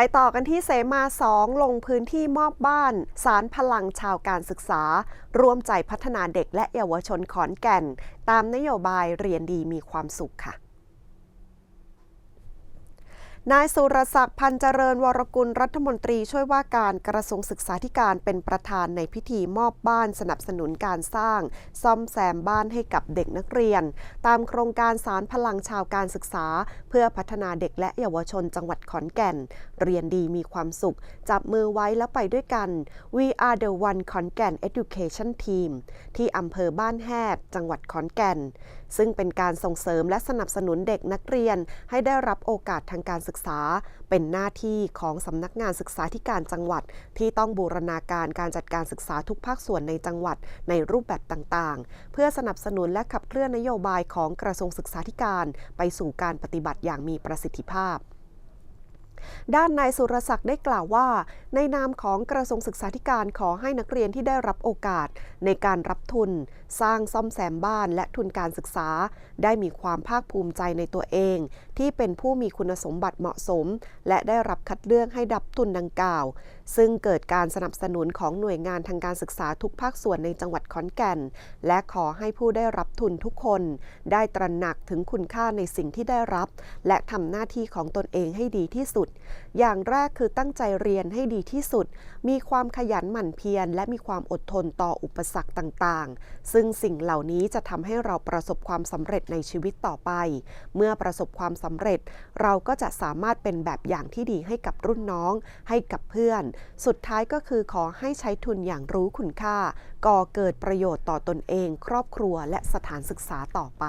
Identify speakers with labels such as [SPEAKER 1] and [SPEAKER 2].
[SPEAKER 1] ไปต่อกันที่เสมาสองลงพื้นที่มอบบ้าน สารพลังชาวการศึกษา ร่วมใจพัฒนาเด็กและเยาวชนขอนแก่น ตามนโยบายเรียนดีมีความสุขค่ะ นายสุรศักดิ์พันเจริญวรกุลรัฐมนตรีช่วยว่าการกระทรวงศึกษาธิการเป็นประธานในพิธีมอบบ้านสนับสนุนการสร้าง ซ่อมแซมบ้านให้กับเด็กนักเรียน ตามโครงการสารพลังชาวการศึกษา เพื่อพัฒนาเด็กและเยาวชนจังหวัดขอนแก่น เรียนดีมีความสุข จับมือไว้แล้วไปด้วยกัน We are the one ขอนแก่น Education Team ที่อำเภอบ้านแฮดจังหวัดขอนแก่น ซึ่งเป็นการส่งเสริมและสนับสนุนเด็กนักเรียนให้ได้รับโอกาสทางการศึกกษา เป็นหน้าที่ของสำนักงานศึกษาธิการจังหวัด ที่ต้องบูรณาการการจัดการศึกษาทุกภาคส่วนในจังหวัดในรูปแบบต่างๆ เพื่อสนับสนุนและขับเคลื่อนนโยบายของกระทรวงศึกษาธิการ ไปสู่การปฏิบัติอย่างมีประสิทธิภาพ ด้านนายสุรศักดิ์ได้กล่าวว่า ในนามของกระทรวงศึกษาธิการขอให้นักเรียนที่ได้รับโอกาส ในการรับทุน สร้างซ่อมแซมบ้านและทุนการศึกษา ได้มีความภาคภูมิใจในตัวเอง ที่เป็นผู้มีคุณสมบัติเหมาะสม และได้รับคัดเลือกให้ดับทุนดังกล่าว ซึ่งเกิดการสนับสนุนของหน่วยงานทางการศึกษาทุกภาคส่วนในจังหวัดขอนแก่น และขอให้ผู้ได้รับทุนทุกคน ได้ตระหนักถึงคุณค่าในสิ่งที่ได้รับ และทำหน้าที่ของตนเองให้ดีที่สุด อย่างแรกคือตั้งใจเรียนให้ดีที่สุด มีความขยันหมั่นเพียร และมีความอดทนต่ออุปสรรคต่างๆ ซึ่งสิ่งเหล่านี้จะทำให้เราประสบความสำเร็จในชีวิตต่อไป เมื่อประสบความสำเร็จ เราก็จะสามารถเป็นแบบอย่างที่ดีให้กับรุ่นน้อง ให้กับเพื่อนสุดท้ายก็คือขอให้ใช้ทุนอย่างรู้คุณค่า ก่อเกิดประโยชน์ต่อตนเอง ครอบครัวและสถานศึกษาต่อไป